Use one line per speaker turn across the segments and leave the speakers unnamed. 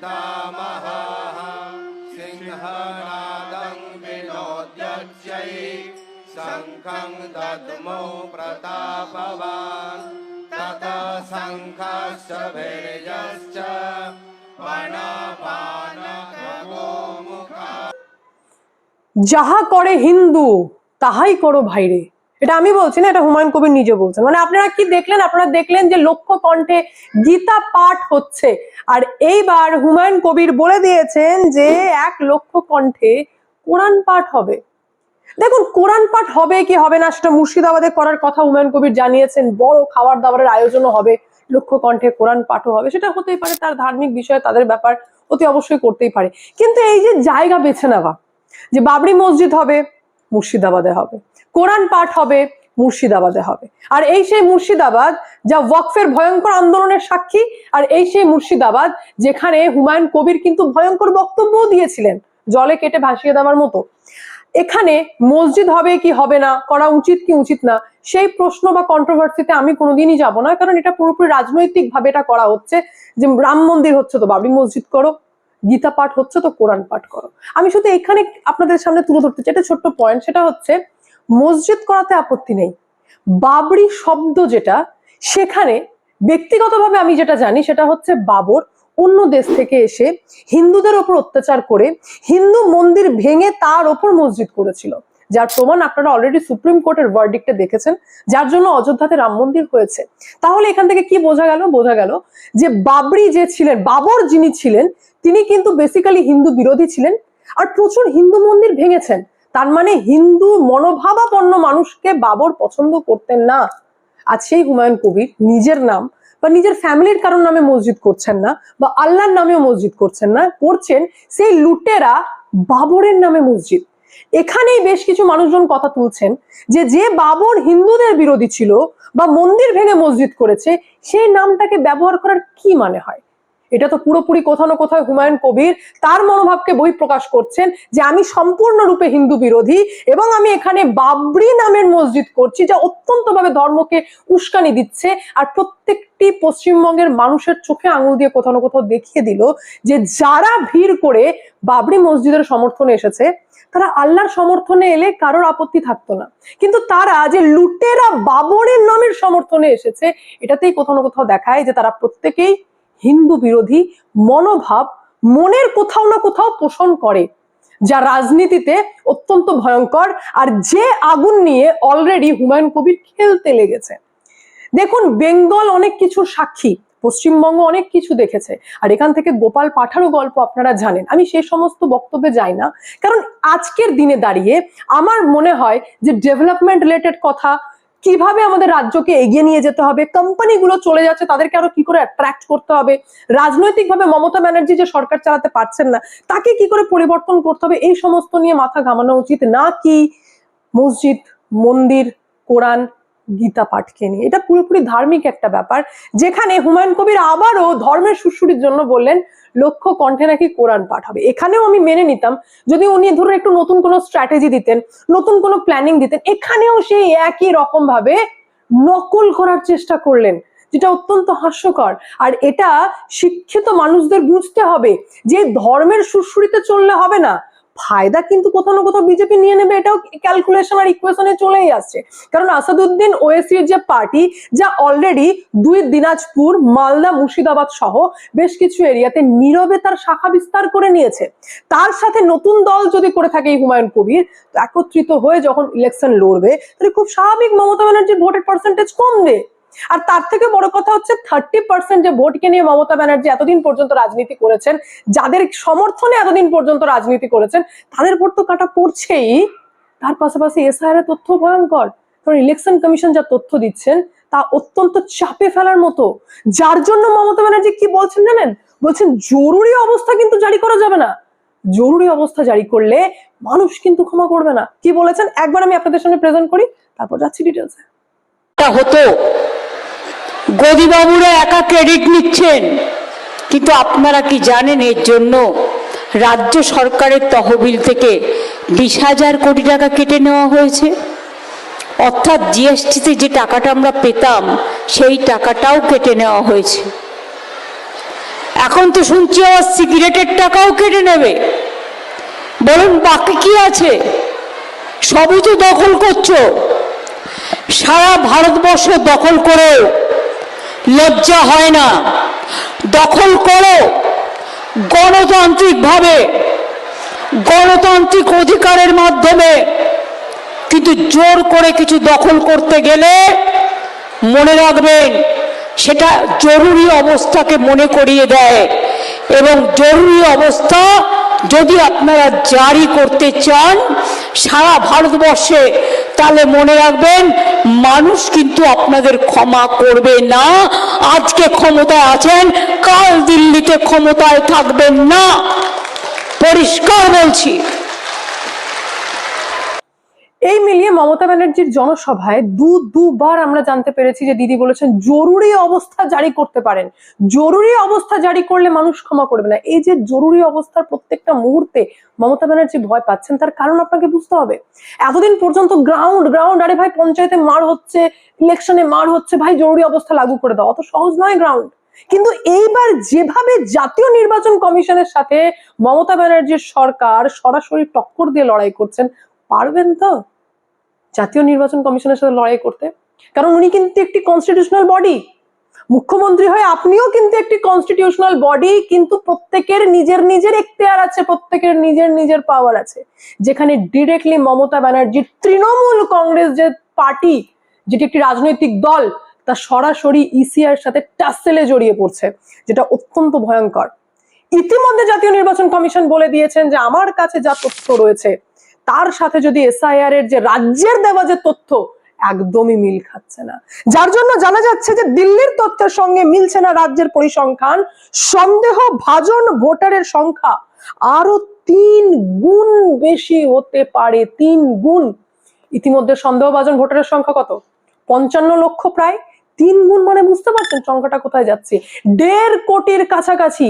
पितामहः सिंहनादं विनोद्यच्यै शङ्खं दद्मो प्रतापवान् ततः शङ्खश्च भैर्यश्च पणपानखगोमुखा
যাহা করে হিন্দু তাহাই করো ভাইরে এটা আমি বলছি না, এটা হুমায়ুন কবির নিজে বলছেন। মানে আপনারা কি দেখলেন? আপনারা দেখলেন যে লক্ষ্য কণ্ঠে গীতা পাঠ হচ্ছে। আর এইবার হুমায়ুন কবির বলে দিয়েছেন যে এক লক্ষ্য কণ্ঠে কোরআন পাঠ হবে। দেখুন, কোরআন পাঠ হবে কি হবে না সেটা মুর্শিদাবাদে করার কথা হুমায়ুন কবির জানিয়েছেন। বড় খাবার দাবারের আয়োজনও হবে, লক্ষ্য কণ্ঠে কোরআন পাঠও হবে। সেটা হতেই পারে, তার ধার্মিক বিষয়ে তাদের ব্যাপার অতি অবশ্যই করতেই পারে। কিন্তু এই যে জায়গা বেছে নেওয়া, যে বাবরি মসজিদ হবে, মুর্শিদাবাদে হবে। কোরআন পাঠ হবে, মুর্শিদাবাদে হবে। আর এই সেই মুর্শিদাবাদ যা ওয়াকফের ভয়ঙ্কর আন্দোলনের সাক্ষী, আর এই সেই মুর্শিদাবাদ যেখানে হুমায়ুন কবির কিন্তু ভয়ঙ্কর বক্তব্য দিয়েছিলেন, জলে কেটে ভাসিয়ে দেওয়ার মতো। এখানে মসজিদ হবে কি হবে না, করা উচিত কি উচিত না, সেই প্রশ্ন বা কন্ট্রোভার্সিতে আমি কোনোদিনই যাব না, কারণ এটা পুরোপুরি রাজনৈতিক ভাবে এটা করা হচ্ছে যে রাম মন্দির হচ্ছে তো বাবরি মসজিদ করো, গীতা পাঠ হচ্ছে তো কোরআন পাঠ করো। আমি শুধু এখানে আপনাদের সামনে তুলে ধরতে চাই, একটা ছোট্ট পয়েন্ট সেটা হচ্ছে মসজিদ করাতে আপত্তি নেই। বাবরি শব্দ যেটা, সেখানে ব্যক্তিগতভাবে আমি যেটা জানি সেটা হচ্ছে বাবর অন্য দেশ থেকে এসে হিন্দুদের ওপর অত্যাচার করে হিন্দু মন্দির ভেঙে তার ওপর মসজিদ করেছিল। যার প্রমাণ আপনারা অলরেডি সুপ্রিম কোর্টের ওয়ার্ডিকটা দেখেছেন, যার জন্য অযোধ্যাতে রাম মন্দির হয়েছে। তাহলে এখান থেকে কি বোঝা গেল? বোঝা গেল যে বাবরি যে ছিলেন, বাবর যিনি ছিলেন, তিনি কিন্তু বেসিক্যালি হিন্দু বিরোধী ছিলেন। আর প্রচুর হিন্দু মন্দির ভেঙেছেন। তার মানে হিন্দু মনোভাবাপন্ন মানুষকে বাবর পছন্দ করতেন না। আজ সেই হুমায়ুন কবির নিজের নাম বা নিজের ফ্যামিলির কারণ নামে মসজিদ করছেন না বা আল্লাহর নামেও মসজিদ করছেন না, করছেন সেই লুটেরা বাবরের নামে মসজিদ। এখানেই বেশ কিছু মানুষজন কথা তুলছেন যে যে বাবর হিন্দুদের বিরোধী ছিল বা মন্দির ভেঙে মসজিদ করেছে, সেই নামটাকে ব্যবহার করার কি মানে হয়? এটা তো পুরোপুরি কোথাও না কোথাও হুমায়ুন কবির তার মনোভাবকে বই প্রকাশ করছেন যে আমি সম্পূর্ণরূপে হিন্দু বিরোধী এবং আমি এখানে বাবরি নামের মসজিদ করছি যা অত্যন্তভাবে ধর্মকে উস্কানি দিচ্ছে। আর প্রত্যেকটি পশ্চিমবঙ্গের মানুষের চোখে আঙুল দিয়ে কোথাও না কোথাও দেখিয়ে দিল যে যারা ভিড় করে বাবরি মসজিদের সমর্থনে এসেছে, তারা আল্লাহর সমর্থনে এলে কারোর আপত্তি থাকতো না। কিন্তু তারা যে লুটেরা বাবরের নামের সমর্থনে এসেছে, এটাতেই কোথাও না কোথাও দেখায় যে তারা প্রত্যেকেই হিন্দু বিরোধী মনোভাব মনের কোথাও না কোথাও পোষণ করে, যা রাজনীতিতে অত্যন্ত ভয়ঙ্কর আর যে আগুন নিয়ে অলরেডি হুমায়ুন কবির খেলতে লেগেছে। দেখুন, বেঙ্গল অনেক কিছু সাক্ষী, পশ্চিমবঙ্গ অনেক কিছু দেখেছে, আর এখান থেকে গোপাল পাঠারও গল্প আপনারা জানেন। আমি সেই সমস্ত বক্তব্যে যাই না, কারণ আজকের দিনে দাঁড়িয়ে আমার মনে হয় যে ডেভেলপমেন্ট রিলেটেড কথা কীভাবে আমাদের রাজ্যকে এগিয়ে নিয়ে যেতে হবে? কোম্পানিগুলো চলে যাচ্ছে, তাদেরকে আরও কি করে অ্যাট্রাক্ট করতে হবে? রাজনৈতিকভাবে মমতা ব্যানার্জি যে সরকার চালাতে পারছেন না, তাকে কি করে পরিবর্তন করতে হবে? এই সমস্ত নিয়ে মাথা ঘামানো উচিত না কি মসজিদ, মন্দির, কোরআন, গীতা পাঠকে নিয়ে। এটা পুরোপুরি ধার্মিক একটা ব্যাপার। যেখানে হুমায়ুন কবির আবারও ধর্মের সুশ্রুতির জন্য বললেন লক্ষ্য কণ্ঠে নাকি কোরআন পাঠ হবে। এখানেও আমি মেনে নিতাম, যদি উনি ধরুন একটু নতুন কোনো স্ট্র্যাটেজি দিতেন, নতুন কোনো প্ল্যানিং দিতেন, এখানেও সেই একই রকম ভাবে নকল করার চেষ্টা করলেন, যেটা অত্যন্ত হাস্যকর। আর এটা শিক্ষিত মানুষদের বুঝতে হবে যে ধর্মের সুশ্রুতিতে চললে হবে না। ফায়দা কিন্তু কোথাও না কোথাও বিজেপি নিয়ে নেবে, এটাও ক্যালকুলেশন আর ইকুয়েশনে চলেই আসছে। কারণ আসাদুদ্দিন ওয়েসির যে পার্টি যা অলরেডি দুই দিনাজপুর, মালদা, মুর্শিদাবাদ সহ বেশ কিছু এরিয়াতে নীরবে তার শাখা বিস্তার করে নিয়েছে। তার সাথে নতুন দল যদি করে থাকে এই হুমায়ুন কবির একত্রিত হয়ে যখন ইলেকশন লড়বে, তাহলে খুব স্বাভাবিক মমতা ব্যানার্জির ভোটের পার্সেন্টেজ কমবে। আর তার থেকে বড় কথা হচ্ছে থার্টি পার্সেন্ট যে ভোটকে নিয়ে মমতা ব্যানার্জি এতদিন পর্যন্ত রাজনীতি করেছেন, যাদের সমর্থনে এতদিন পর্যন্ত রাজনীতি করেছেন, তাদের ভোট তো কাটা পড়ছেই। তার পাশাপাশি এসআইআর এর তথ্য ভয়ঙ্কর। কারণ ইলেকশন কমিশন যা তথ্য দিচ্ছেন, তা অত্যন্ত চাপে ফেলার মতো। যার জন্য মমতা ব্যানার্জি কি বলছেন জানেন? বলছেন জরুরি অবস্থা কিন্তু জারি করা যাবে না। জরুরি অবস্থা জারি করলে মানুষ কিন্তু ক্ষমা করবে না। কি বলেছেন? একবার আমি আপনাদের সামনে প্রেজেন্ট করি, তারপর যাচ্ছি ডিটেলসে
হতো। গদিবাবুরা একা ক্রেডিট নিচ্ছেন। কিন্তু আপনারা কি জানেন এর জন্য রাজ্য সরকারের তহবিল থেকে বিশ হাজার কোটি টাকা কেটে নেওয়া হয়েছে? অর্থাৎ জিএসটিতে যে টাকাটা আমরা পেতাম, সেই টাকাটাও কেটে নেওয়া হয়েছে। এখন তো শুনছি আবার সিগারেটের টাকাও কেটে নেবে। বলুন, বাকি কি আছে? সবই তো দখল করছ। সারা ভারতবর্ষ দখল করো লজ্জা হয় না। দখল করো। গণতান্ত্রিকভাবে। গণতান্ত্রিক অধিকারের মাধ্যমে। কিন্তু জোর করে কিছু দখল করতে গেলে মনে রাখবেন, সেটা জরুরি অবস্থাকে মনে করিয়ে দেয়। এবং জরুরি অবস্থা যদি আপনারা জারি করতে চান, সারা ভারতবর্ষে তাহলে মনে রাখবেন, মানুষ কিন্তু আপনাদের ক্ষমা করবে না। আজকে ক্ষমতায় আছেন, কাল দিল্লিতে ক্ষমতায় থাকবেন না। পরিষ্কার বলছি।
এই মিলিয়ে মমতা ব্যানার্জির জনসভায় দু দুবার আমরা জানতে পেরেছি যে দিদি বলেছেন, জরুরি অবস্থা জারি করতে পারেন। জরুরি অবস্থা জারি করলে মানুষ ক্ষমা করবে না। এই যে জরুরি অবস্থার প্রত্যেকটা মুহূর্তে মমতা ব্যানার্জি ভয় পাচ্ছেন, তার কারণ আপনাকে বুঝতে হবে। এতদিন পর্যন্ত গ্রাউন্ড গ্রাউন্ড আরে ভাই পঞ্চায়েতে মার হচ্ছে, ইলেকশনে মার হচ্ছে, ভাই জরুরি অবস্থা লাগু করে দাও। অত সহজ নয় গ্রাউন্ড কিন্তু এইবার যেভাবে জাতীয় নির্বাচন কমিশনের সাথে মমতা ব্যানার্জির সরকার সরাসরি টক্কর দিয়ে লড়াই করছেন, পারবেন তো? জাতীয় নির্বাচন কমিশনের সাথে লড়াই করতে। কারণ উনি কিন্তু একটি কনস্টিটিউশনাল বডি মুখ্যমন্ত্রী হয়ে আপনিও কিন্তু একটি কনস্টিটিউশনাল বডি কিন্তু প্রত্যেকের নিজের নিজের এখতিয়ার আছে, প্রত্যেকের নিজের নিজের পাওয়ার আছে। যেখানে ডিরেক্টলি মমতা ব্যানার্জির তৃণমূল কংগ্রেস যে পার্টি যেটি একটি রাজনৈতিক দল, তা সরাসরি ইসিআর সাথে টাসেলে জড়িয়ে পড়ছে, যেটা অত্যন্ত ভয়ঙ্কর। ইতিমধ্যে জাতীয় নির্বাচন কমিশন বলে দিয়েছেন যে আমার কাছে যা তথ্য রয়েছে তার সাথে যদি এসআইআর এর যে রাজ্যের দেওয়া যে তথ্য, একদমই মিল খাচ্ছে না। যার জন্য জানা যাচ্ছে যে দিল্লির তথ্যের সঙ্গে মিলছে না রাজ্যের পরিসংখ্যান। সন্দেহ ভাজন ভোটারের সংখ্যা আরও তিন গুণ বেশি হতে পারে, তিন গুণ। ইতিমধ্যে সন্দেহভাজন ভোটারের সংখ্যা কত? পঞ্চান্ন লক্ষ প্রায়। তিন গুণ মানে বুঝতে পারছেন সংখ্যাটা কোথায় যাচ্ছে? দেড় কোটির কাছাকাছি।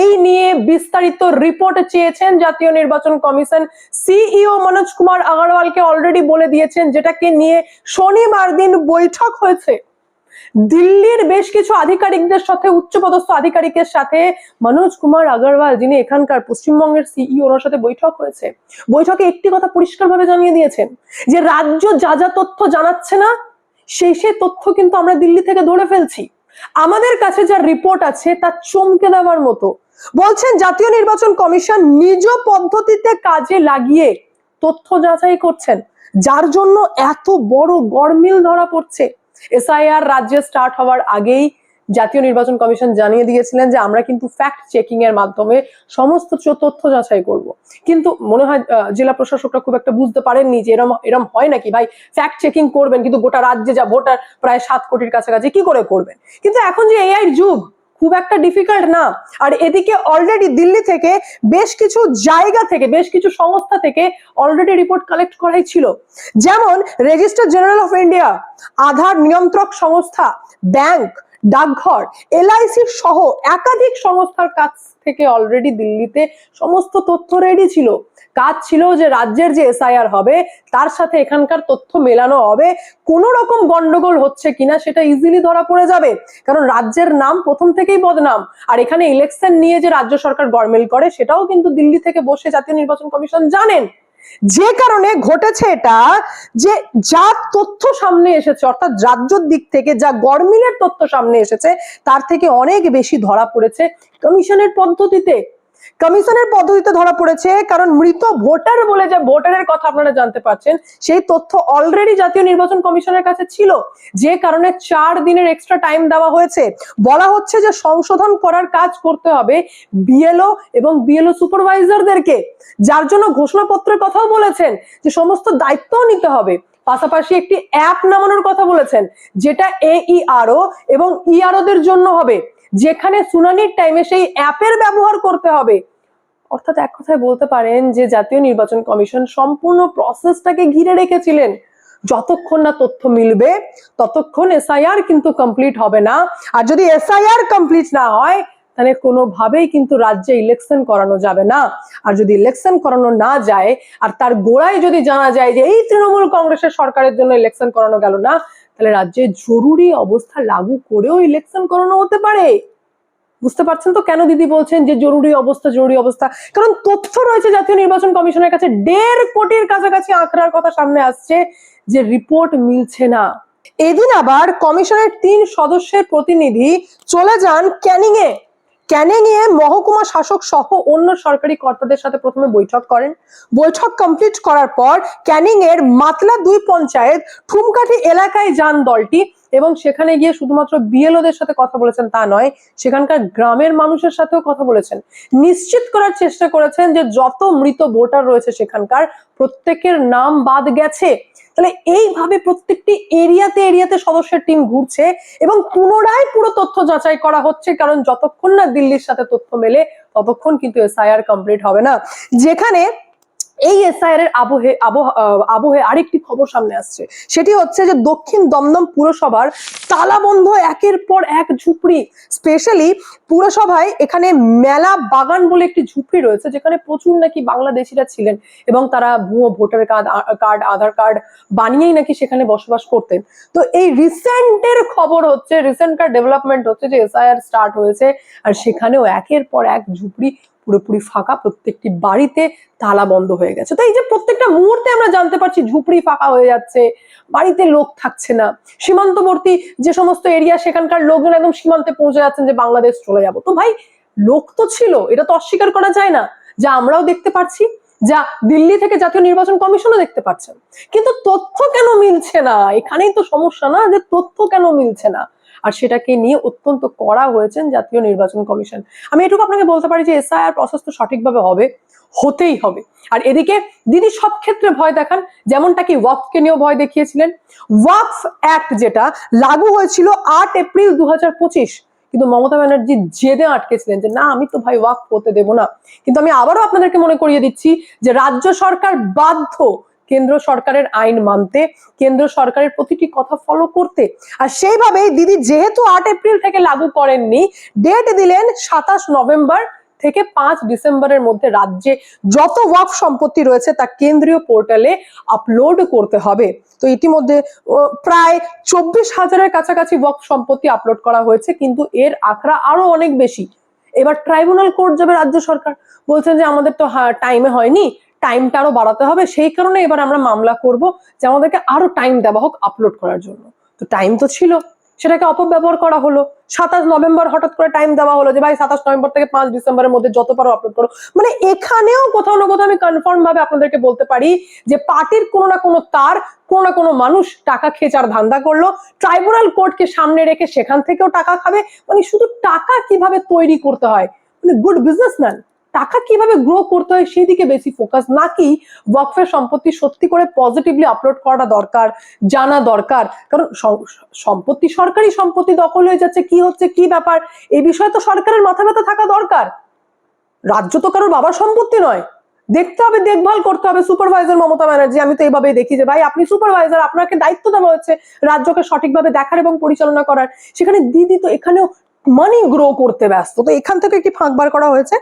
এই নিয়ে বিস্তারিত রিপোর্ট চেয়েছেন জাতীয় নির্বাচন কমিশন সিইও মনোজ কুমার আগরওয়ালকে অলরেডি বলে দিয়েছেন যেটাকে নিয়ে শনিবার দিন বৈঠক হয়েছে। দিল্লির বেশ কিছু আধিকারিকদের সাথে, উচ্চপদস্থ আধিকারিকের সাথে মনোজ কুমার আগরওয়াল, যিনি এখানকার পশ্চিমবঙ্গের সিইও ওনার সাথে বৈঠক হয়েছে। বৈঠকে একটি কথা পরিষ্কারভাবে জানিয়ে দিয়েছেন, যে রাজ্য যা যা তথ্য জানাচ্ছে না, সেই সেই তথ্য কিন্তু আমরা দিল্লি থেকে ধরে ফেলছি। আমাদের কাছে যা রিপোর্ট আছে তা চমকে দেওয়ার মতো। বলছেন, জাতীয় নির্বাচন কমিশন নিজ পদ্ধতিতে কাজে লাগিয়ে তথ্য যাচাই করছেন, যার জন্য এত বড় গরমিল ধরা পড়ছে। এসআইআর রাজ্যে স্টার্ট হওয়ার আগেই জাতীয় নির্বাচন কমিশন জানিয়ে দিয়েছিলেন যে আমরা কিন্তু ফ্যাক্ট চেকিং এর মাধ্যমে সমস্ত তথ্য যাচাই করব। কিন্তু মনে হয় জেলা প্রশাসকরা খুব একটা বুঝতে পারেননি যে এরম এরম হয় নাকি? ভাই ফ্যাক্ট চেকিং করবেন, কিন্তু গোটা রাজ্যে যা ভোটার প্রায় সাত কোটির কাছাকাছি, কি করে করবেন? কিন্তু এখন যে এআই যুগ, খুব একটা ডিফিকাল্ট না। আর এদিকে অলরেডি দিল্লি থেকে বেশ কিছু জায়গা থেকে, বেশ কিছু সংস্থা থেকে অলরেডি রিপোর্ট কালেক্ট করাই ছিল। যেমন register general of India Aadhaar নিয়ন্ত্রক সংস্থা ব্যাংক ডাকঘর এলআইসি সহ একাধিক সংস্থার কাছ থেকে অলরেডি দিল্লিতে সমস্ত তথ্য রেডি ছিল। কাজ ছিল যে রাজ্যের যে এসআইআর হবে, তার সাথে এখানকার তথ্য মেলানো হবে। কোন রকম গন্ডগোল হচ্ছে কিনা সেটা ইজিলি ধরা পড়ে যাবে। কারণ রাজ্যের নাম প্রথম থেকেই বদনাম। আর এখানে ইলেকশন নিয়ে যে রাজ্য সরকার গরমিল করে, সেটাও কিন্তু দিল্লি থেকে বসে জাতীয় নির্বাচন কমিশন জানেন। যে কারণে ঘটেছে এটা যে যা তথ্য সামনে এসেছে, অর্থাৎ রাজ্যর দিক থেকে যা গরমিলের তথ্য সামনে এসেছে, তার থেকে অনেক বেশি ধরা পড়েছে কমিশনের পদ্ধতিতে। কমিশনের পদ্ধতিতে ধরা পড়েছে, কারণ মৃত ভোটার বলে যে ভোটারের কথা আপনারা জানতে পারছেন সেই তথ্য অলরেডি জাতীয় নির্বাচন কমিশনের কাছে ছিল। যে কারণে চার দিনের এক্সট্রা টাইম দেওয়া হয়েছে। বলা হচ্ছে যে সংশোধন করার কাজ করতে হবে বিএলও এবং বিএলও সুপারভাইজারদেরকে। যার জন্য ঘোষণাপত্রের কথাও বলেছেন যে সমস্ত দায়িত্বও নিতে হবে। পাশাপাশি একটি অ্যাপ নামানোর কথা বলেছেন, যেটা এইআরও এবং ইআরও দের জন্য হবে। যেখানে শুনানির টাইমে সেই অ্যাপের ব্যবহার করতে হবে। অর্থাৎ এক কথায় বলতে পারেন যে, জাতীয় নির্বাচন কমিশন সম্পূর্ণ প্রসেসটাকে ঘিরে রেখেছিলেন। যতক্ষণ না তথ্য মিলবে, ততক্ষণ এসআইআর কিন্তু কমপ্লিট হবে না। আর যদি এসআইআর কমপ্লিট না হয়, তাহলে কোনোভাবেই কিন্তু রাজ্যে ইলেকশন করানো যাবে না। আর যদি ইলেকশন করানো না যায়, আর তার গোড়ায় যদি জানা যায় যে, এই তৃণমূল কংগ্রেসের সরকারের জন্য ইলেকশন করানো গেল না তাহলে রাজ্যে জরুরি অবস্থা লাগু করেও ইলেকশন করানো হতে পারে। বুঝতে পারছেন তো? কেন দিদি বলছেন যে জরুরি অবস্থা জরুরি অবস্থা? কারণ তথ্য রয়েছে জাতীয় নির্বাচন কমিশনের কাছে। দেড় কোটির কাছাকাছি আঁকড়ার কথা সামনে আসছে যে রিপোর্ট মিলছে না। এদিন আবার কমিশনের তিন সদস্যের প্রতিনিধি চলে যান ক্যানিং এ ক্যানিং মহকুমা শাসক সহ অন্য সরকারি কর্তাদের সাথে প্রথমে বৈঠক করেন। বৈঠক কমপ্লিট করার পর ক্যানিং এর মাতলা দুই পঞ্চায়েত ঠুমকাঠি এলাকায় যান দলটি এবং সেখানে গিয়ে শুধুমাত্র বিএলওদের সাথে কথা বলেছেন তা নয়, সেখানকার গ্রামের মানুষের সাথেও কথা বলেছেন। নিশ্চিত করার চেষ্টা করেছেন যে যত মৃত ভোটার রয়েছে সেখানকার প্রত্যেকের নাম বাদ গেছে। তাহলে এইভাবে প্রত্যেকটি এরিয়াতে এরিয়াতে সদস্যের টিম ঘুরছে এবং পুনরায় পুরো তথ্য যাচাই করা হচ্ছে, কারণ যতক্ষণ না দিল্লির সাথে তথ্য মেলে, ততক্ষণ কিন্তু এসআইআর কমপ্লিট হবে না। যেখানে এই এসআইআর এর আবহে, আবহ- আরেকটি খবর সামনে আসছে। সেটি হচ্ছে যে দক্ষিণ দমদম পুরসভার তালাবন্ধ একের পর এক ঝুপড়ি স্পেশালি পুরসভায় এখানে মেলা বাগান বলে একটি ঝুপড়ি রয়েছে, যেখানে প্রচুর নাকি বাংলাদেশিরা ছিলেন এবং তারা ভুয়ো voter card card, Aadhaar card বানিয়েই নাকি সেখানে বসবাস করতেন। তো এই রিসেন্টের খবর হচ্ছে রিসেন্টকার ডেভেলপমেন্ট হচ্ছে যে এসআইআর স্টার্ট হয়েছে, আর সেখানেও একের পর এক ঝুপড়ি পুরোপুরি ফাঁকা, প্রত্যেকটি বাড়িতে তালা বন্ধ হয়ে গেছে। তো এই যে প্রত্যেকটা মুহূর্তে আমরা জানতে পারছি ঝুপড়ি ফাঁকা হয়ে যাচ্ছে, বাড়িতে লোক থাকছে না। সীমান্তবর্তী যে সমস্ত এরিয়া সেখানকার লোকজন একদম সীমান্তে পৌঁছে যাচ্ছেন যে বাংলাদেশ চলে যাব। তো ভাই, লোক তো ছিল, এটা তো অস্বীকার করা যায় না। যা আমরাও দেখতে পাচ্ছি যা দিল্লি থেকে জাতীয় নির্বাচন কমিশনও দেখতে পাচ্ছেন কিন্তু তথ্য কেন মিলছে না? এখানেই তো সমস্যা না যে তথ্য কেন মিলছে না। আর সেটাকে নিয়ে অত্যন্ত কড়া হয়েছেন জাতীয় নির্বাচন কমিশন। আমি এটুকু আপনাকে বলতে পারি যে এসআইআর প্রসেস তো সঠিকভাবে হবে, হতেই হবে। আর এদিকে দিদি সব ক্ষেত্রে ভয় দেখান, যেমনটা কি ওয়াকফকে নিয়েও ভয় দেখিয়েছিলেন। ওয়াকফ অ্যাক্ট যেটা লাগু হয়েছিল আট এপ্রিল দু হাজার পঁচিশ কিন্তু মমতা ব্যানার্জি জেদে আটকেছিলেন যে, না, আমি তো ভাই ওয়াক করতে দেবো না। কিন্তু আমি আবারও আপনাদেরকে মনে করিয়ে দিচ্ছি যে, রাজ্য সরকার বাধ্য কেন্দ্র সরকারের আইন মানতে, কেন্দ্র সরকারের প্রতিটি কথা ফলো করতে। আর সেইভাবেই দিদি যেহেতু আট এপ্রিল থেকে লাগু করেননি ডেট দিলেন সাতাশ নভেম্বর থেকে পাঁচ ডিসেম্বরের মধ্যে রাজ্যে যত ওয়াকফ সম্পত্তি রয়েছে তা কেন্দ্রীয় পোর্টালে আপলোড করতে হবে। তো ইতিমধ্যে প্রায় চব্বিশ হাজারের কাছাকাছি ওয়াকফ সম্পত্তি আপলোড করা হয়েছে, কিন্তু এর আখড়া আরও অনেক বেশি। এবার ট্রাইব্যুনাল কোর্ট যাবে রাজ্য সরকার। বলছেন যে আমাদের তো টাইমে হয়নি টাইমটা আরও বাড়াতে হবে। সেই কারণে এবার আমরা মামলা করব যে আমাদেরকে আরও টাইম দেওয়া হোক আপলোড করার জন্য। তো টাইম তো ছিল, সেটাকে অপব্যবহার করা হলো। সাতাশ নভেম্বর হঠাৎ করে টাইম দেওয়া হলো যে, ভাই, সাতাশ নভেম্বর থেকে পাঁচ ডিসেম্বরের মধ্যে যত পারো আপলোড করো। মানে এখানেও কোথাও না কোথাও আমি কনফার্ম ভাবে আপনাদেরকে বলতে পারি যে পার্টির কোনো না কোনো তার, কোনো না কোনো মানুষ টাকা খেচার ধান্দা করল। ট্রাইব্যুনাল কোর্টকে সামনে রেখে সেখান থেকেও টাকা খাবে। মানে শুধু টাকা কীভাবে তৈরি করতে হয়? মানে গুড বিজনেসম্যান টাকা কীভাবে গ্রো করতে হয় সেই দিকে বেশি ফোকাস নাকি ওয়াকফের সম্পত্তি সত্যি করে পজিটিভলি আপলোড করাটা দরকার, জানা দরকার? কারণ সম্পত্তি সরকারি সম্পত্তি দখল হয়ে যাচ্ছে, কি হচ্ছে, কি ব্যাপার? এই বিষয়ে তো সরকারের মাথা ব্যথা থাকা দরকার। রাজ্য তো কারোর বাবার সম্পত্তি নয়। দেখতে হবে, দেখভাল করতে হবে সুপারভাইজার মমতা ব্যানার্জি, আমি তো এইভাবেই দেখি যে, ভাই, আপনি সুপারভাইজার আপনাকে দায়িত্ব দেওয়া হচ্ছে রাজ্যকে সঠিকভাবে দেখার এবং পরিচালনা করার। সেখানে দিদি তো এখানেও মানি গ্রো করতে ব্যস্ত। তো এখান থেকে একটি ফাঁক বার করা হয়েছে?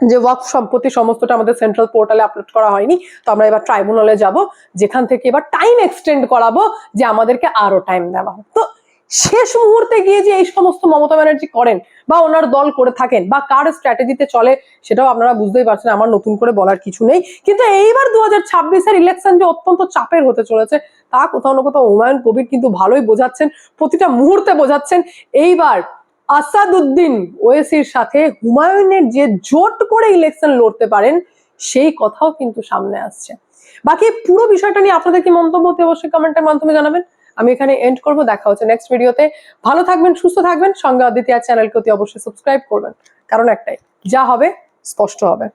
যে ওয়াক সম্পত্তি সমস্তটা আমাদের সেন্ট্রাল পোর্টালে আপলোড করা হয়নি, তো আমরা এবার ট্রাইব্যুনালে যাব, যেখান থেকে এবার টাইম এক্সটেন্ড করাবো যে আমাদেরকে আরও টাইম দেওয়া তো শেষ মুহূর্তে গিয়ে যে এই সমস্ত মমতা ব্যানার্জি করেন বা ওনার দল করে থাকেন বা কার স্ট্র্যাটেজিতে চলে, সেটাও আপনারা বুঝতেই পারছেন, আমার নতুন করে বলার কিছু নেই। কিন্তু এইবার দু হাজার ইলেকশন যে অত্যন্ত চাপের হতে চলেছে, তা কোথাও না কোথাও হুমায়ুন কবির কিন্তু ভালোই বোঝাচ্ছেন, প্রতিটা মুহূর্তে বোঝাচ্ছেন। এইবার আসাদুদ্দিন ওয়েসির সাথে হুমায়ুনের যে জোট করে ইলেকশন লড়তে পারেন, সেই কথাও কিন্তু সামনে আসছে। বাকি পুরো বিষয়টা নিয়ে আপনাদের কি মন্তব্য হতে অবশ্যই কমেন্টের মাধ্যমে জানাবেন। আমি এখানে এন্ড করব, দেখা হচ্ছে নেক্সট ভিডিওতে ভালো থাকবেন, সুস্থ থাকবেন, সঙ্গে অদ্বিতীয় চ্যানেলকে অতি অবশ্যই সাবস্ক্রাইব করবেন। কারণ একটাই, যা হবে, স্পষ্ট হবে।